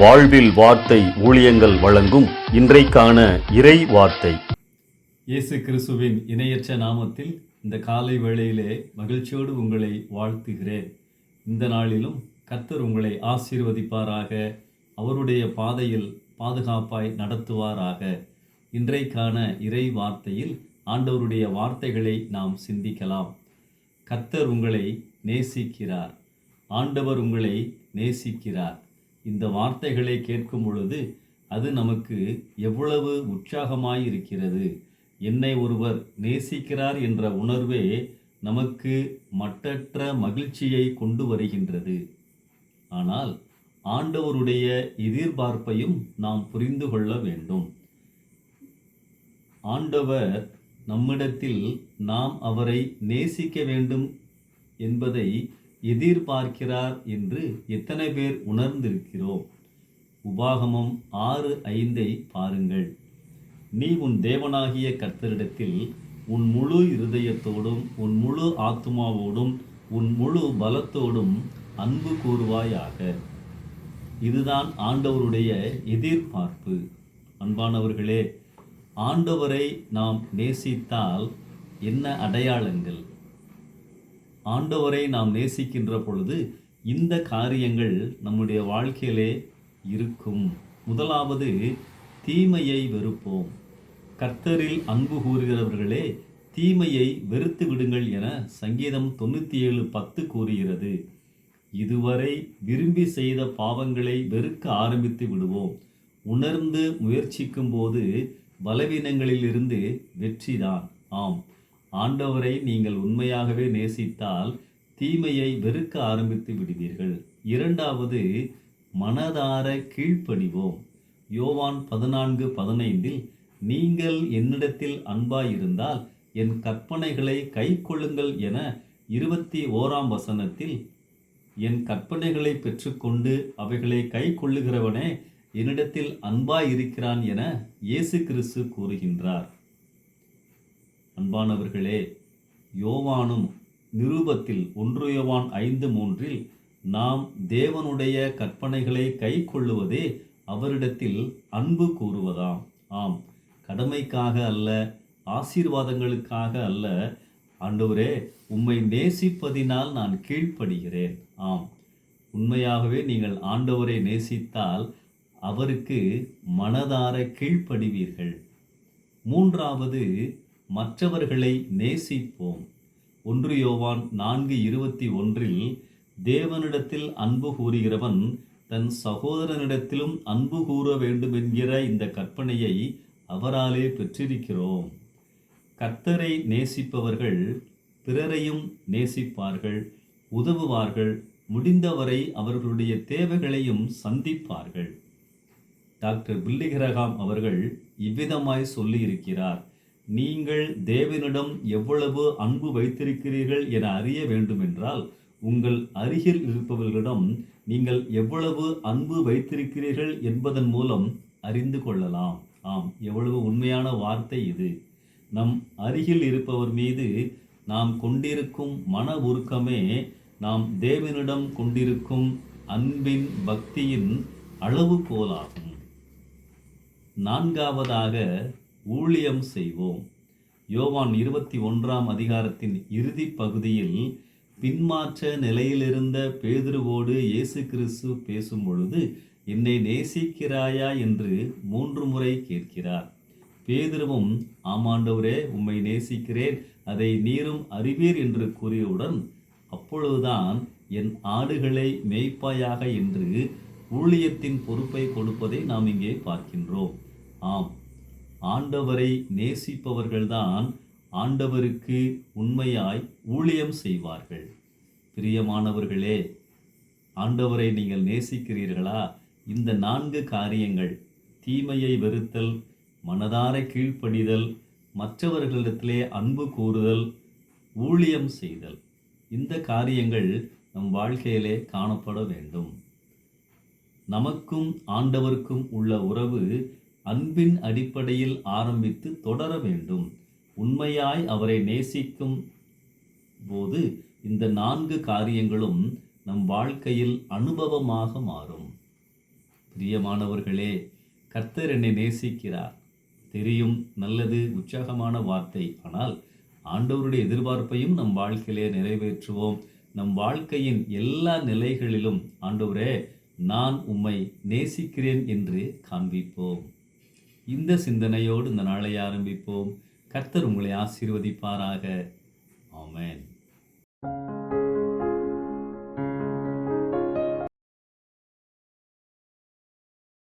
வாழ்வில் வார்த்தை ஊழியங்கள் வழங்கும் இன்றைக்கான இறை வார்த்தை. இயேசு கிறிஸ்துவின் இணையற்ற நாமத்தில் இந்த காலை வேளையிலே மகிழ்ச்சியோடு உங்களை வாழ்த்துகிறேன். இந்த நாளிலும் கர்த்தர் உங்களை ஆசீர்வதிப்பாராக அவருடைய பாதையில் பாதுகாப்பாய் நடத்துவாராக. இன்றைக்கான இறை வார்த்தையில் ஆண்டவருடைய வார்த்தைகளை நாம் சிந்திக்கலாம். கர்த்தர் உங்களை நேசிக்கிறார். ஆண்டவர் உங்களை நேசிக்கிறார். இந்த வார்த்தைகளை கேட்கும் பொழுது அது நமக்கு எவ்வளவு உற்சாகமாய் இருக்கிறது என்னை ஒருவர் நேசிக்கிறார் என்ற உணர்வே நமக்கு மட்டற்ற மகிழ்ச்சியை கொண்டு வருகின்றது. ஆனால் ஆண்டவருடைய எதிர்பார்ப்பையும் நாம் புரிந்து கொள்ள வேண்டும். ஆண்டவர் நம்மிடத்தில் நாம் அவரை நேசிக்க வேண்டும் என்பதை எதிர்பார்க்கிறார் என்று எத்தனை பேர் உணர்ந்திருக்கிறோம்? உபாகமம் ஆறு ஐந்தை பாருங்கள். நீ உன் தேவனாகிய கர்த்தரிடத்தில் உன் முழு இருதயத்தோடும் உன் முழு ஆத்துமாவோடும் உன் முழு பலத்தோடும் அன்பு கூறுவாயாக. இதுதான் ஆண்டவருடைய எதிர்பார்ப்பு. அன்பானவர்களே ஆண்டவரை நாம் நேசித்தால் என்ன அடையாளங்கள்? ஆண்டவரை நாம் நேசிக்கின்ற பொழுது இந்த காரியங்கள் நம்முடைய வாழ்க்கையிலே இருக்கும். முதலாவது தீமையை வெறுப்போம். கர்த்தரில் அன்பு கூறுகிறவர்களே தீமையை வெறுத்து விடுங்கள் என சங்கீதம் தொண்ணூற்றி ஏழு பத்து கூறுகிறது. இதுவரை விரும்பி செய்த பாவங்களை வெறுக்க ஆரம்பித்து விடுவோம். உணர்ந்து முயற்சிக்கும் போது பலவீனங்களிலிருந்து வெற்றிதான். ஆம். ஆண்டவரை நீங்கள் உண்மையாகவே நேசித்தால் தீமையை வெறுக்க ஆரம்பித்து விடுவீர்கள். இரண்டாவது மனதார கீழ்ப்படிவோம். யோவான் பதினான்கு பதினைந்தில் நீங்கள் என்னிடத்தில் அன்பாயிருந்தால் என் கற்பனைகளை கை கொள்ளுங்கள் என இருபத்தி ஓராம் வசனத்தில் என் கற்பனைகளை பெற்றுக்கொண்டு அவைகளை கை கொள்ளுகிறவனே என்னிடத்தில் அன்பாயிருக்கிறான் என இயேசு கிறிஸ்து கூறுகின்றார். அன்பானவர்களே யோவானும் நிருபத்தில் ஒன்று யோவான் ஐந்து மூன்றில் நாம் தேவனுடைய கற்பனைகளை கை கொள்ளுவதே அவரிடத்தில் அன்பு கூறுவதாம். ஆம் கடமைக்காக அல்ல ஆசீர்வாதங்களுக்காக அல்ல. ஆண்டவரே உம்மை நேசிப்பதினால் நான் கீழ்ப்படுகிறேன். ஆம் உண்மையாகவே நீங்கள் ஆண்டவரை நேசித்தால் அவருக்கு மனதார கீழ்ப்படுவீர்கள். மூன்றாவது மற்றவர்களை நேசிப்போம். ஒன்று யோவான் நான்கு இருபத்தி ஒன்றில் தேவனிடத்தில் அன்பு கூறுகிறவன் தன் சகோதரனிடத்திலும் அன்பு கூற வேண்டும் என்கிற இந்த கற்பனையை அவராலே பெற்றிருக்கிறோம். கர்த்தரை நேசிப்பவர்கள் பிறரையும் நேசிப்பார்கள் உதவுவார்கள் முடிந்தவரை அவர்களுடைய தேவைகளையும் சந்திப்பார்கள். டாக்டர் பில்லிகிரகாம் அவர்கள் இவ்விதமாய் சொல்லியிருக்கிறார். நீங்கள் தேவனிடம் எவ்வளவு அன்பு வைத்திருக்கிறீர்கள் என அறிய வேண்டுமென்றால் உங்கள் அருகில் இருப்பவர்களிடம் நீங்கள் எவ்வளவு அன்பு வைத்திருக்கிறீர்கள் என்பதன் மூலம் அறிந்து கொள்ளலாம். ஆம் எவ்வளவு உண்மையான வார்த்தை இது. நம் அருகில் இருப்பவர் மீது நாம் கொண்டிருக்கும் மன உருக்கமே நாம் தேவனிடம் கொண்டிருக்கும் அன்பின் பக்தியின் அளவுகோலாகும். நான்காவதாக ஊழியம் செய்வோம். யோவான் இருபத்தி ஒன்றாம் அதிகாரத்தின் இறுதி பகுதியில் பின்மாற்ற நிலையிலிருந்த பேதுருவோடு இயேசு கிறிஸ்து பேசும் பொழுது என்னை நேசிக்கிறாயா? என்று மூன்று முறை கேட்கிறார். பேதுருவும் ஆமாண்டவரே உம்மை நேசிக்கிறேன். அதை நீரும் அறிவீர் என்று கூறியவுடன் அப்பொழுதுதான் என் ஆடுகளை மேய்ப்பாயாக என்று ஊழியத்தின் பொறுப்பை கொடுப்பதை நாம் இங்கே பார்க்கின்றோம். ஆம் ஆண்டவரை நேசிப்பவர்கள்தான் ஆண்டவருக்கு உண்மையாய் ஊழியம் செய்வார்கள். பிரியமானவர்களே ஆண்டவரை நீங்கள் நேசிக்கிறீர்களா? இந்த நான்கு காரியங்கள் தீமையை வெறுத்தல் மனதார கீழ்ப்படிதல் மற்றவர்களிடத்திலே அன்பு கூறுதல் ஊழியம் செய்தல் இந்த காரியங்கள் நம் வாழ்க்கையிலே காணப்பட வேண்டும். நமக்கும் ஆண்டவருக்கும் உள்ள உறவு அன்பின் அடிப்படையில் ஆரம்பித்து தொடர வேண்டும். உண்மையாய் அவரை நேசிக்கும் போது இந்த நான்கு காரியங்களும் நம் வாழ்க்கையில் அனுபவமாக மாறும். பிரியமானவர்களே கர்த்தர் என்னை நேசிக்கிறார். தெரியும் நல்லது உற்சாகமான வார்த்தை. ஆனால் ஆண்டவருடைய எதிர்பார்ப்பையும் நம் வாழ்க்கையிலே நிறைவேற்றுவோம். நம் வாழ்க்கையின் எல்லா நிலைகளிலும் ஆண்டவரே நான் உம்மை நேசிக்கிறேன் என்று காண்பிப்போம். இந்த சிந்தனையோடு இந்த நாளை ஆரம்பிப்போம். கர்த்தர் உங்களை ஆசீர்வதிப்பாராக. ஆமேன்.